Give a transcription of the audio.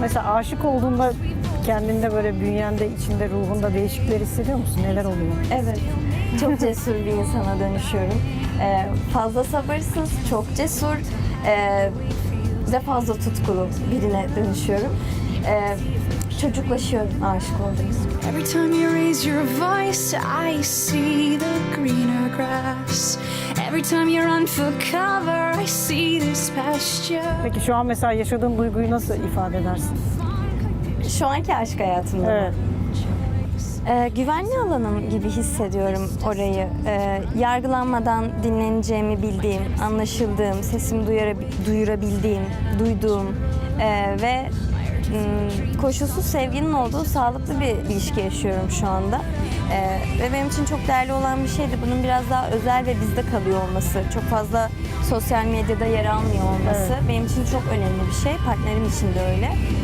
Mesela aşık olduğunda kendinde böyle bünyende, içinde, ruhunda değişiklikler hissediyor musun? Neler oluyor? Evet. Çok cesur bir insana dönüşüyorum. Ee, fazla sabırsız, çok cesur ee, ve fazla tutkulu birine dönüşüyorum. Ee, çocuklaşıyorum aşık olduğum zaman. Every time you raise your voice, I see the greener grass. Every time you run for cover, I see this pasture. Peki şu an mesela yaşadığın duyguyu nasıl ifade edersin? Şu anki aşk hayatımda. Evet. Ee, güvenli alanım gibi hissediyorum orayı. Ee, yargılanmadan dinleneceğimi bildiğim, anlaşıldığım, sesimi duyara- duyurabildiğim, duyduğum ee, ve ım, koşulsuz sevginin olduğu sağlıklı bir ilişki yaşıyorum şu anda. Ee, ve benim için çok değerli olan bir şeydi. Bunun biraz daha özel ve bizde kalıyor olması, çok fazla sosyal medyada yer almıyor olması benim için çok önemli bir şey. Partnerim için de öyle.